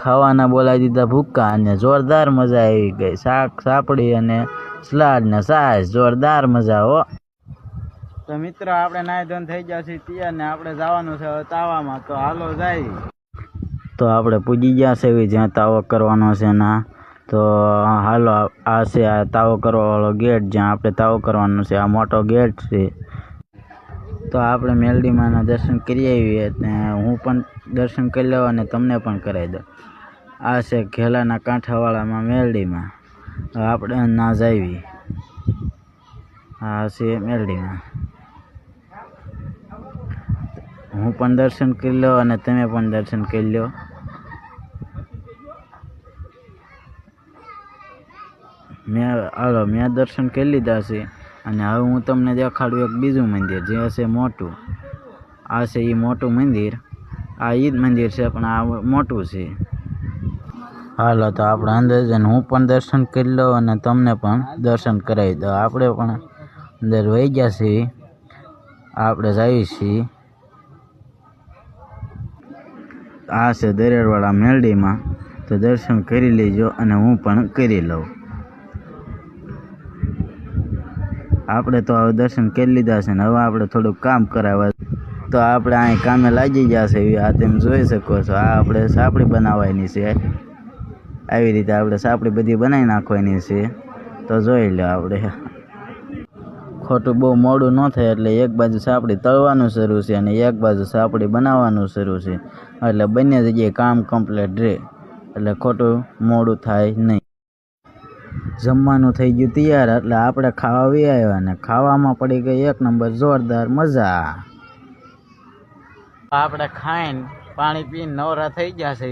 ખાવાના બોલાવી દીધા ભૂક્કા અને જોરદાર મજા આવી ગઈ. શાક, સાપડી અને સલાડ ને સાસ, જોરદાર મજા હો. તો મિત્રો, આપણે નાય ધોન થઈ ગયા છે તૈયાર ને આપણે જવાનું છે તાવામાં. તો હાલો જાય. તો આપણે પૂજી ગયા છે જ્યાં તાવો કરવાનો છે ના તો હાલો, આ છે આ તાવો કરવા વાળો ગેટ જ્યાં આપણે તાવો કરવાનો છે. આ મોટો ગેટ છે. તો આપણે મેલડીમાના દર્શન કરી આવીએ હું પણ દર્શન કરી લઉં અને તમને પણ કરાવી દઉં. આ છે ઘેલાના કાંઠાવાળામાં મેલડીમાં. આપણે ના જાવી આ છે મેલડીમાં. હું પણ દર્શન કરી લો અને તમે પણ દર્શન કરી લો. મેં, હાલો, મેં દર્શન કરી લીધા છે. અને હવે હું તમને દેખાડું એક બીજું મંદિર, જે હશે મોટું. આ છે એ મોટું મંદિર. આ ઈદ મંદિર છે, પણ આ મોટું છે. હાલો, તો આપણે અંદર જઈને હું પણ દર્શન કરી લઉં અને તમને પણ દર્શન કરાવી દઉં. આપણે પણ અંદર વહી ગયા છીએ. આપણે જઈએ છીએ. આ છે દરિયાવાળા મેલડીમાં. તો દર્શન કરી લેજો અને હું પણ કરી લઉં. આપણે તો હવે દર્શન કરી લીધા છે ને હવે આપણે થોડુંક કામ કરાવવા તો આપણે અહીં કામે લાગી ગયા છે એવી આ તમે જોઈ શકો છો. આ આપણે સાપડી બનાવવાની છે. આવી રીતે આપણે સાપડી બધી બનાવી નાખવાની છે. તો જોઈ લો આપણે. ખોટું બહુ મોડું ન થાય એટલે એક બાજુ સાપડી તળવાનું શરૂ છે અને એક બાજુ સાપડી બનાવવાનું શરૂ છે. એટલે બંને જગ્યાએ કામ કમ્પ્લીટ રહે એટલે ખોટું મોડું થાય નહીં. જમવાનું થઈ ગયું તૈયાર, એટલે આપણે ખાવા વી આવ્યા ને ખાવામાં પડી ગઈ એક નંબર જોરદાર મજા. આપણે ખાઈને પાણી પીને નવરા થઈ ગયા છે.